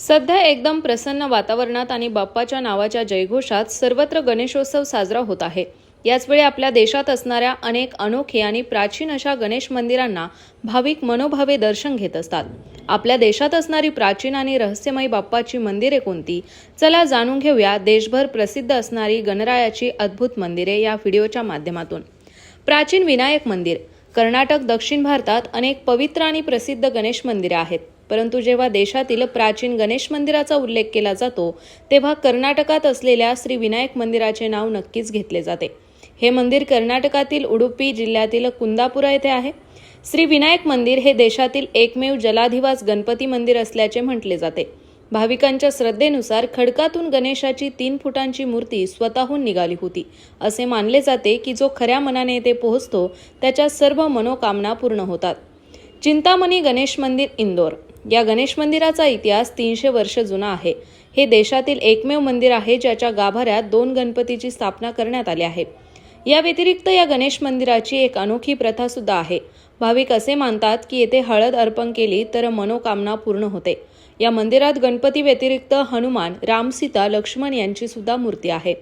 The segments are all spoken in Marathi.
सध्या एकदम प्रसन्न वातावरणात आणि बाप्पाच्या नावाच्या जयघोषात सर्वत्र गणेशोत्सव साजरा होत आहे. याचवेळी आपल्या देशात असणाऱ्या अनेक अनोखे आणि प्राचीन अशा गणेश मंदिरांना भाविक मनोभावे दर्शन घेत असतात. आपल्या देशात असणारी प्राचीन आणि रहस्यमयी बाप्पाची मंदिरे कोणती? चला जाणून घेऊया देशभर प्रसिद्ध असणारी गणरायाची अद्भुत मंदिरे या व्हिडिओच्या माध्यमातून. प्राचीन विनायक मंदिर कर्नाटक दक्षिण भारतात अनेक पवित्र आणि प्रसिद्ध गणेश मंदिरे आहेत. परंतु जेव्हा देशातील प्राचीन गणेश मंदिराचा उल्लेख केला जातो तेव्हा कर्नाटकात असलेल्या श्री विनायक मंदिराचे नाव नक्कीच घेतले जाते. हे मंदिर कर्नाटकातील उडुपी जिल्ह्यातील कुंदापुरा येथे आहे. श्री विनायक मंदिर हे देशातील एकमेव जलाधिवास गणपती मंदिर असल्याचे म्हटले जाते. भाविकांच्या श्रद्धेनुसार खडकातून गणेशाची तीन फुटांची मूर्ती स्वतःहून निघाली होती. असे मानले जाते की जो खऱ्या मनाने येथे पोहोचतो त्याच्या सर्व मनोकामना पूर्ण होतात. चिंतामणी गणेश मंदिर इंदोर या गणेश मंदिराचा इतिहास तीनशे वर्ष जुना आहे. हे देशातील एकमेव मंदिर आहे ज्याच्या गाभाऱ्यात दोन गणपतीची स्थापना करण्यात आली आहे. या व्यतिरिक्त या गणेश मंदिराची एक अनोखी प्रथा सुद्धा आहे. भाविक असे मानतात की येथे हळद अर्पण केली तर मनोकामना पूर्ण होते. या मंदिरात गणपती व्यतिरिक्त हनुमान रामसीता लक्ष्मण यांची सुद्धा मूर्ती आहे.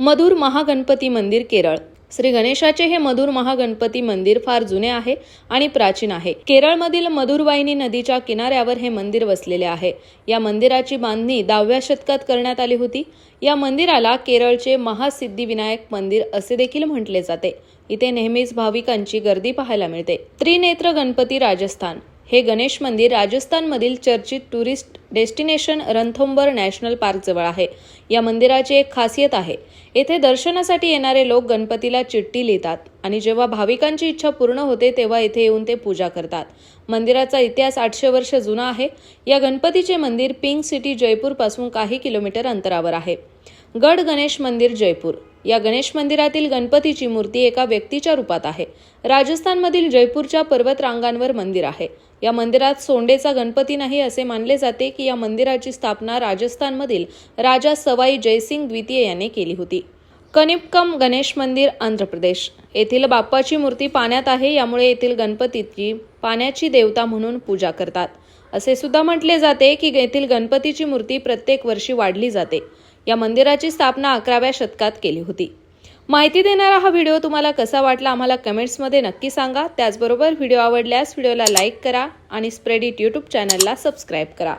मधुर महागणपती मंदिर केरळ. श्री गणेशाचे हे मधुर महागणपती मंदिर फार जुने आहे आणि प्राचीन आहे. केरळमधील मधुरवाहिनी नदीच्या किनाऱ्यावर हे मंदिर वसलेले आहे. या मंदिराची बांधणी दहाव्या शतकात करण्यात आली होती. या मंदिराला केरळचे महासिद्धिविनायक मंदिर असे देखील म्हटले जाते. इथे नेहमीच भाविकांची गर्दी पाहायला मिळते. त्रिनेत्र गणपती राजस्थान. हे गणेश मंदिर राजस्थानमधील चर्चित टुरिस्ट डेस्टिनेशन रणथोंबर नॅशनल पार्कजवळ आहे. या मंदिराची एक खासियत आहे. येथे दर्शनासाठी येणारे लोक गणपतीला चिठ्ठी लिहितात आणि जेव्हा भाविकांची इच्छा पूर्ण होते तेव्हा येथे येऊन ते पूजा करतात. मंदिराचा इतिहास आठशे वर्ष जुना आहे. या गणपतीचे मंदिर पिंक सिटी जयपूरपासून काही किलोमीटर अंतरावर आहे. गड गणेश मंदिर जयपूर. या गणेश मंदिरातील गणपतीची मूर्ती एका व्यक्तीच्या रूपात आहे. राजस्थानमधील जयपूरच्या पर्वतरांगांवर मंदिर आहे. या मंदिरात सोंडेचा गणपती नाही असे मानले जाते की या मंदिराची स्थापना राजस्थानमधील राजा सवाई जयसिंग द्वितीय याने केली होती. कनिपकम गणेश मंदिर आंध्र प्रदेश. येथील बाप्पाची मूर्ती पाण्यात आहे यामुळे येथील गणपतीची पाण्याची देवता म्हणून पूजा करतात. असे सुद्धा म्हटले जाते की येथील गणपतीची मूर्ती प्रत्येक वर्षी वाढली जाते. या मंदिराची स्थापना अकराव्या शतकात केली होती. माहिती देणारा हा व्हिडिओ तुम्हाला कसा वाटला आम्हाला कमेंट्समध्ये नक्की सांगा. त्याचबरोबर व्हिडिओ आवडल्यास व्हिडिओला लाईक करा आणि स्प्रेड इट यूट्यूब चॅनलला सबस्क्राईब करा.